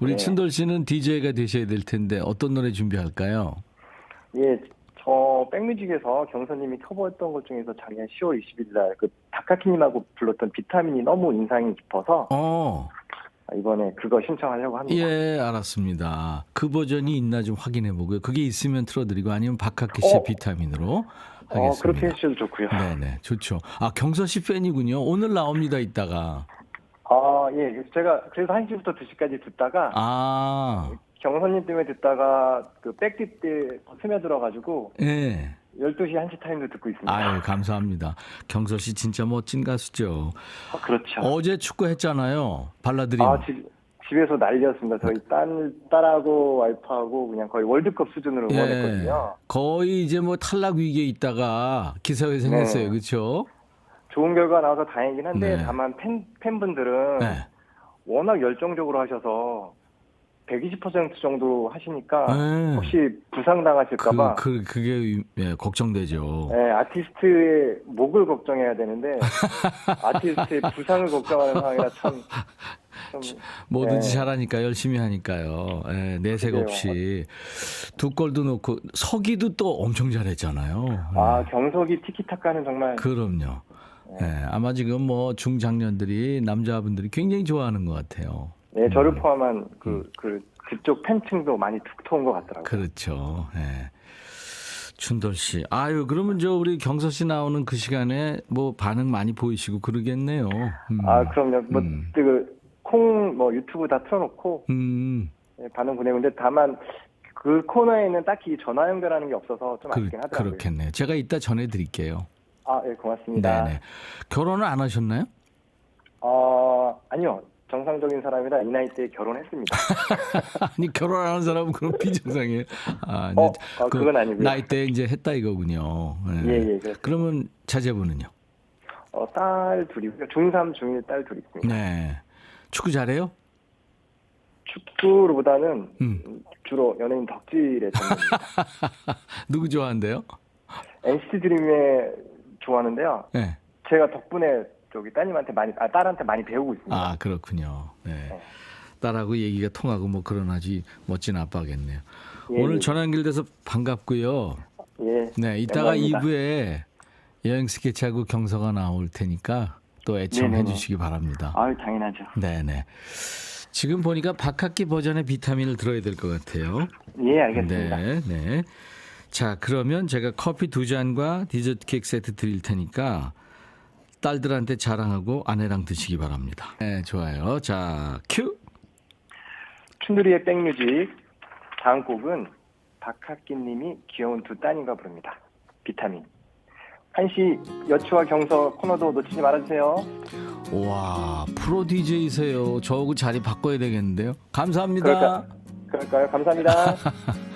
우리 네. 춘돌 씨는 DJ가 되셔야 될 텐데 어떤 노래 준비할까요? 예, 저 백뮤직에서 경선님이 커버했던 것 중에서 작년 10월 20일 날그 박하키님하고 불렀던 비타민이 너무 인상이 깊어서 어, 이번에 그거 신청하려고 합니다. 예, 알았습니다. 그 버전이 있나 좀 확인해 보고요. 그게 있으면 틀어드리고 아니면 박학기 씨의 어. 비타민으로 어, 하겠습니다. 그렇게 해주셔도 좋고요. 네네, 좋죠. 아, 경서 씨 팬이군요. 오늘 나옵니다, 이따가. 아, 예, 제가 그래서 1시부터 2시까지 듣다가 아, 경선님 때문에 듣다가 그 백디 때 스며들어가지고 예. 12시 1시 타임도 듣고 있습니다. 아유, 감사합니다. 경서 씨 진짜 멋진 가수죠. 아, 그렇죠. 어제 축구 했잖아요. 발라드림. 아, 집, 집에서 난리였습니다. 저희 딸, 딸하고 와이프하고 그냥 거의 월드컵 수준으로 응원했거든요. 거의 이제 뭐 탈락 위기에 있다가 기사회생했어요. 네. 그렇죠? 좋은 결과 나와서 다행이긴 한데 네. 다만 팬, 팬분들은 네. 워낙 열정적으로 하셔서 120% 정도 하시니까 네. 혹시 부상 당하실까봐 그, 그, 그게 예, 걱정되죠. 네, 아티스트의 목을 걱정해야 되는데 아티스트의 부상을 걱정하는 상황이라 참, 좀 뭐든지 네. 잘하니까 열심히 하니까요. 예, 내색 그래요. 없이 두 골도 넣고 서기도 또 엄청 잘했잖아요. 아 경석이 티키타카는 정말 그럼요. 예, 아마 지금 뭐 중장년들이 남자분들이 굉장히 좋아하는 것 같아요. 네, 저를 포함한 그, 그 그쪽 팬층도 많이 두터운 것 같더라고요. 그렇죠. 예. 춘돌 씨. 아유, 그러면 저 우리 경서 씨 나오는 그 시간에 뭐 반응 많이 보이시고 그러겠네요. 음. 아 그럼요. 뭐 음. 그 콩 뭐 유튜브 다 틀어놓고 음. 네, 반응 보내고 근데 다만 그 코너에는 딱히 전화 연결하는 게 없어서 좀 그, 아쉽긴 하더라고요. 그렇겠네요. 제가 이따 전해 드릴게요. 아, 예, 고맙습니다. 네네. 결혼을 안 하셨나요? 어, 아니요. 정상적인 사람이라 이 나이 때 결혼했습니다. 아니 결혼 안한 사람은 그런 비정상이에요. 아, 어, 이제 아, 그건 아니고요. 나이 때 이제 했다 이거군요. 네. 예, 예. 그렇습니다. 그러면 자제분은요? 어, 딸 둘이고요. 중3, 중1 딸 둘이 있습니다. 네. 축구 잘해요? 축구보다는 음. 주로 연예인 덕질에 전문입니다. 누구 좋아한대요? NCT 드림에 좋아하는데요. 네. 제가 덕분에 저기 따님한테 많이, 아, 딸한테 많이 배우고 있습니다. 아 그렇군요. 네. 딸하고 얘기가 통하고 뭐 그런 아주 멋진 아빠겠네요. 예, 오늘 예. 전화 연결돼서 반갑고요. 예. 네, 이따가 영광입니다. 2부에 여행 스케치하고 경서가 나올 테니까 또 애청해 네네네. 주시기 바랍니다. 아유, 당연하죠. 네네. 지금 보니까 박학기 버전의 비타민을 들어야 될 것 같아요. 예, 알겠습니다. 네, 네. 자, 그러면 제가 커피 두 잔과 디저트 케이크 세트 드릴 테니까 딸들한테 자랑하고 아내랑 드시기 바랍니다. 네, 좋아요. 자, 큐. 춘두리의 백뮤직 다음 곡은 박학기님이 귀여운 두 따님과 부릅니다. 비타민. 한시 여추와 경서 코너도 놓치지 말아주세요. 와, 프로 DJ세요. 저하고 자리 바꿔야 되겠는데요. 감사합니다. 그럴까, 그럴까요? 감사합니다.